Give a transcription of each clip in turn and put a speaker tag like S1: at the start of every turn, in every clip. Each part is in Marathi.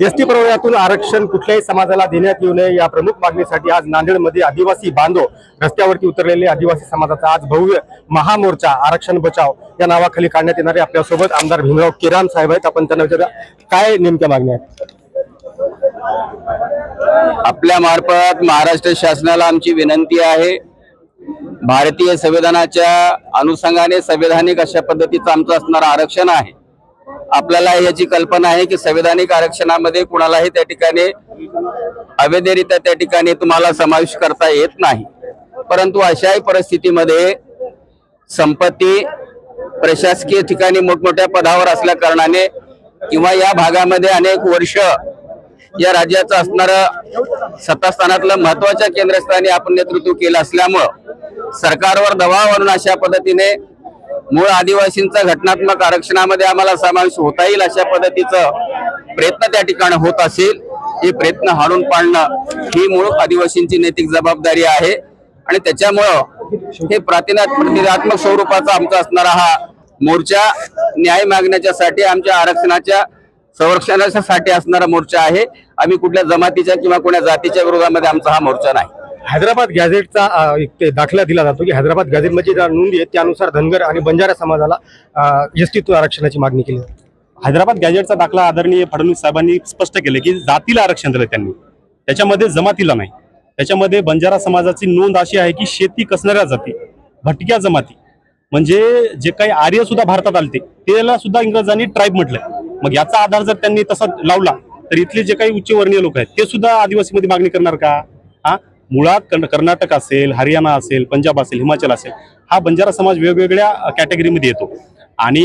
S1: एस टी प्रवर्गातून आरक्षण कुठल्याही समाजाला देण्यात येऊ नये या प्रमुख मागणीसाठी आज नांदेडमध्ये आदिवासी बांधव रस्त्यावरती उतरलेले आदिवासी समाजाचा आज भव्य महामोर्चा आरक्षण बचाव या नावाखाली काढण्यात येणारे आपल्यासोबत आमदार भीमराव केराम साहेब आहेत. आपण त्यांना विचारूया काय नेमक्या मागण्या आहेत?
S2: आपल्या मार्फत महाराष्ट्र शासनाला आमची विनंती आहे. भारतीय संविधानाच्या अनुषंगाने संवैधानिक अशा पद्धतीचं आमचं असणारं आरक्षण आहे. आपल्याला याची कल्पना आहे की संविधानिक आरक्षणामध्ये कुणालाही त्या ठिकाणी अवैधरित्या त्या ठिकाणी तुम्हाला समावेश करता येत नाही. परंतु अशाही परिस्थितीमध्ये संपत्ती प्रशासकीय ठिकाणी मोठमोठ्या पदावर असल्या कारणाने किंवा या भागामध्ये अनेक वर्ष या राज्याचं असणारं सत्तास्थानातलं महत्त्वाच्या केंद्रस्थानी आपण नेतृत्व केलं असल्यामुळं सरकारवर दबाव आणून अशा पद्धतीने मूळ आदिवासींचा घटनात्मक आरक्षणामध्ये आम्हाला समावेश होता येईल अशा पद्धतीचं प्रयत्न त्या ठिकाणी होत असेल. हे प्रयत्न हाणून पाडणं ही मूळ आदिवासींची नैतिक जबाबदारी आहे. आणि त्याच्यामुळं हे प्रातिना प्रतिनात्मक स्वरूपाचा आमचा असणारा हा मोर्चा न्याय मागण्याच्यासाठी आमच्या आरक्षणाच्या संरक्षणासाठी असणारा मोर्चा आहे. आम्ही कुठल्या जमातीच्या किंवा कुठल्या जातीच्या विरोधामध्ये आमचा हा मोर्चा नाही.
S1: हैदराबाद गॅझेटचा एक ते दाखला दिला जातो की हैदराबाद गॅझेटमध्ये ज्या नोंदी आहेत त्यानुसार धनगर आणि बंजारा समाजाला एस आरक्षणाची मागणी केली जाते.
S3: हैदराबाद गॅजेटचा दाखला आदरणीय फडणवीस साहेबांनी स्पष्ट केले की जातीला आरक्षण दिलं त्यांनी. त्याच्यामध्ये जमातीला नाही. त्याच्यामध्ये बंजारा समाजाची नोंद अशी आहे की शेती कसणाऱ्या जाती भटक्या जमाती. म्हणजे जे काही आर्य सुद्धा भारतात आलते त्याला सुद्धा इंग्रजांनी ट्राईब म्हटलंय. मग याचा आधार जर त्यांनी तसा लावला तर इथले जे काही उच्चवर्णीय लोक आहेत ते सुद्धा आदिवासीमध्ये मागणी करणार का? मुळात कर्न- कर्नाटक असेल हरियाणा असेल पंजाब असेल हिमाचल असेल हा बंजारा समाज वेगवेगळ्या कॅटेगरीमध्ये येतो. आणि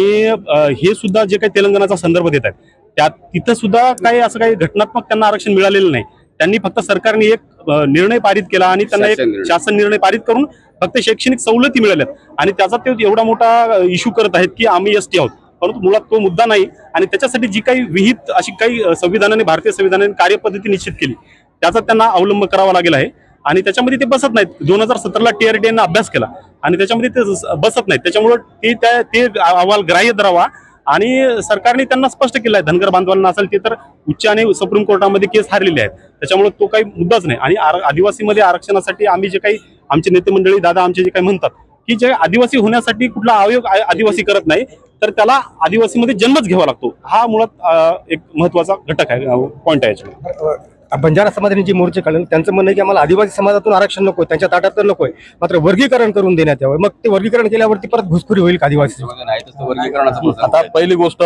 S3: हे सुद्धा जे काही तेलंगणाचा संदर्भ देत आहेत त्यात तिथं सुद्धा काही असं काही घटनात्मक त्यांना आरक्षण मिळालेलं नाही. त्यांनी फक्त सरकारने एक निर्णय पारित केला आणि त्यांना एक
S2: शासन निर्णय.
S3: पारित करून फक्त शैक्षणिक सवलती मिळाल्यात. आणि त्याचा ते एवढा मोठा इश्यू करत आहेत की आम्ही एस टी आहोत. परंतु मुळात तो मुद्दा नाही. आणि त्याच्यासाठी जी काही विहित अशी काही संविधानाने भारतीय संविधानाने कार्यपद्धती निश्चित केली त्याचा त्यांना अवलंब करावा लागेल आहे. आणि त्याच्यामध्ये ते बसत नाहीत. दोन हजार सतराला टीआरडी यांना अभ्यास केला. आणि त्याच्यामध्ये ते बसत नाहीत. त्याच्यामुळं ते त्या ते अहवाल ग्राह्य धरावा. आणि सरकारने त्यांना स्पष्ट केलं आहे धनगर बांधवांना असेल ते तर उच्च आणि सुप्रीम कोर्टामध्ये केस हारलेले आहेत. त्याच्यामुळे तो काही मुद्दाच नाही. आणि आर- आदिवासीमध्ये आरक्षणासाठी आम्ही जे काही आमचे नेते मंडळी दादा आमचे जे काही म्हणतात की जे आदिवासी होण्यासाठी कुठला आयोग आदिवासी करत नाही तर त्याला आदिवासीमध्ये जन्मच घ्यावा लागतो. हा मुळात एक महत्त्वाचा घटक आहे पॉईंट आहे याच्यामध्ये.
S1: बंजारा समाजाने जे मोर्चे काढले त्यांचं म्हणणं आहे की आम्हाला आदिवासी समाजातून आरक्षण नकोय त्यांच्या ताटात तर नकोय मात्र वर्गीकरण करून देण्यात यावं. मग ते वर्गीकरण केल्यावरती परत घुसखोरी होईल का आदिवासी
S2: नाही तसं वर्गीकरणाचा प्रश्न
S4: आता पहिली गोष्ट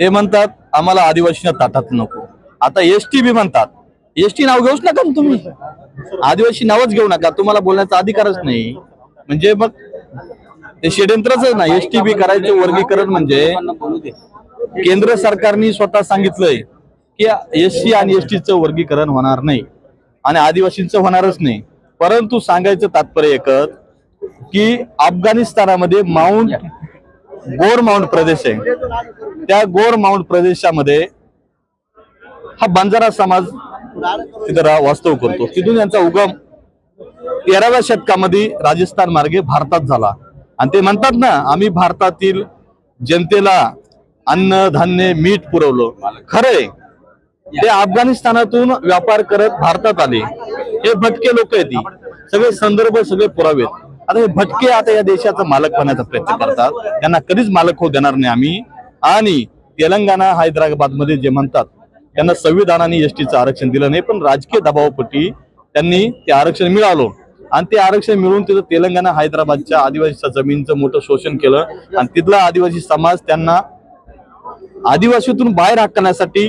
S4: ते म्हणतात आम्हाला आदिवासीच्या ताटात नको. आता एस टी बी म्हणतात. एस टी नाव घेऊच नका ना तुम्ही. आदिवासी नावच घेऊ नका. तुम्हाला बोलण्याचा अधिकारच नाही. म्हणजे मग ते षडयंत्रच आहे ना. एस टी बी करायचे वर्गीकरण म्हणजे केंद्र सरकारने स्वतः सांगितलंय की एस सी आणि एस टीचं वर्गीकरण होणार नाही आणि आदिवासींचं होणारच नाही. परंतु सांगायचं तात्पर्य एकच की अफगाणिस्तानामध्ये माउंट गोर माउंट प्रदेश आहे. त्या गोर माउंट प्रदेशामध्ये हा बंजारा समाज तिथं वास्तव करतो. तिथून यांचा उगम तेराव्या शतकामध्ये राजस्थान मार्गे भारतात झाला. आणि ते म्हणतात ना आम्ही भारतातील जनतेला अन्न धान्य मीठ पुरवलं. खरंय ते अफगाणिस्तानातून व्यापार करत भारतात आले. हे भटके लोक आहेत ती सगळे संदर्भ सगळे पुरावे आता हे भटके आता या देशाचा मालक होण्याचा प्रयत्न करतात. त्यांना कधीच मालक होऊ देणार नाही आम्ही. आणि तेलंगणा हैदराबादमध्ये जे म्हणतात त्यांना संविधानाने एसटीचं आरक्षण दिलं नाही पण राजकीय दबावापोटी त्यांनी ते आरक्षण मिळालं. आणि ते आरक्षण मिळून तिथं तेलंगणा हैदराबादच्या आदिवासीच्या जमीनचं मोठं शोषण केलं. आणि तिथला आदिवासी समाज त्यांना आदिवासीतून बाहेर हाकण्यासाठी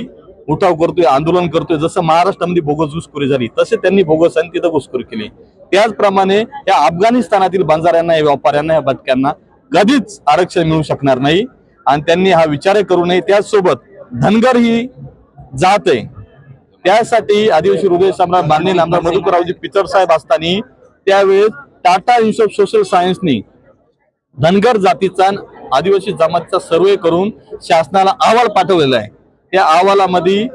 S4: उठाव करतोय आंदोलन करतोय जसं महाराष्ट्रामध्ये बोगस घुसखोरी झाली तसे त्यांनी बोगस आणि तिथं घुसखोरी केली. त्याचप्रमाणे या अफगाणिस्तानातील बांजाऱ्यांना या व्यापाऱ्यांना या भटक्यांना कधीच आरक्षण मिळू शकणार नाही. आणि त्यांनी हा विचार करू नये त्याचसोबत धनगर ही जात आहे. त्यासाठी आदिवासी हृदय सम्राट मान्य आमदार मधुकररावजी पितर साहेब असताना त्यावेळेस टाटा इन्स्टिट्यूट ऑफ सोशल सायन्सनी धनगर जातीचा आदिवासी जमातीचा सर्वे करून शासनाला अहवाल पाठवलेला आहे. त्या अहवालामध्ये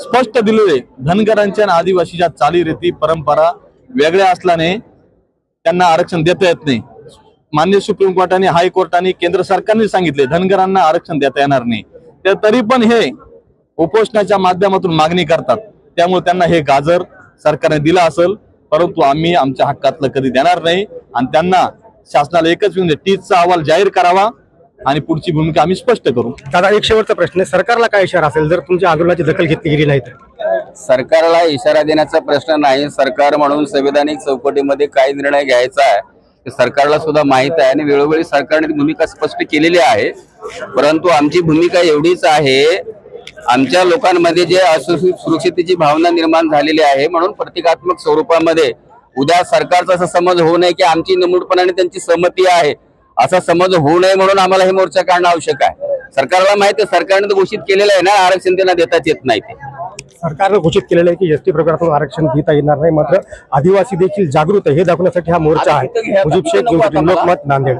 S4: स्पष्ट दिलेले धनगरांच्या आणि आदिवासीच्या चालीरीती परंपरा वेगळ्या असल्याने त्यांना आरक्षण देता येत नाही. मान्य सुप्रीम कोर्टाने हायकोर्टाने केंद्र सरकारने सांगितले धनगरांना आरक्षण देता येणार नाही. तर तरी पण हे उपोषणाच्या माध्यमातून मागणी करतात. त्यामुळे त्यांना हे गाजर सरकारने दिलं असेल परंतु आम्ही आमच्या हक्कातलं कधी देणार नाही. आणि त्यांना शासनाला एकच विनंती टीचचा अहवाल जाहीर करावा. आणि पुढची भूमिका आम्ही स्पष्ट करू.
S1: दादा एक शेवटचा प्रश्न आहे. सरकारला काय इशारा असेल? जर तुमच्या आंदोलनाची दखल घेतली गेली नाही तर?
S2: सरकारला इशारा देण्याचा प्रश्न नाही. सरकार म्हणून संविधानिक चौकटीमध्ये काय निर्णय घ्यायचा आहे ते सरकारला सुद्धा माहीत आहे. आणि वेळोवेळी सरकारने ती भूमिका स्पष्ट केलेली आहे. परंतु आमची भूमिका एवढीच आहे आमच्या लोकांमध्ये जे असुरक्षिततेची भावना निर्माण झालेली आहे म्हणून प्रतिकात्मक स्वरूपामध्ये उद्या सरकारचा असा समज होऊ नये की आमची नमूदपणाने त्यांची सहमती आहे. असा समज होऊ नये म्हणून आम्हाला हे मोर्चा काढणं आवश्यक आहे. सरकारला माहिती आहे सरकारने तर घोषित केलेलं आहे ना आरक्षण त्यांना देताच येत नाही ते.
S1: सरकारनं घोषित केलेलं आहे की एस टी प्रकारातून आरक्षण घेता येणार नाही मात्र आदिवासी देखील जागृत आहे हे दाखवण्यासाठी हा मोर्चा आहे. मुजीब शेख लोकमत नांदेड.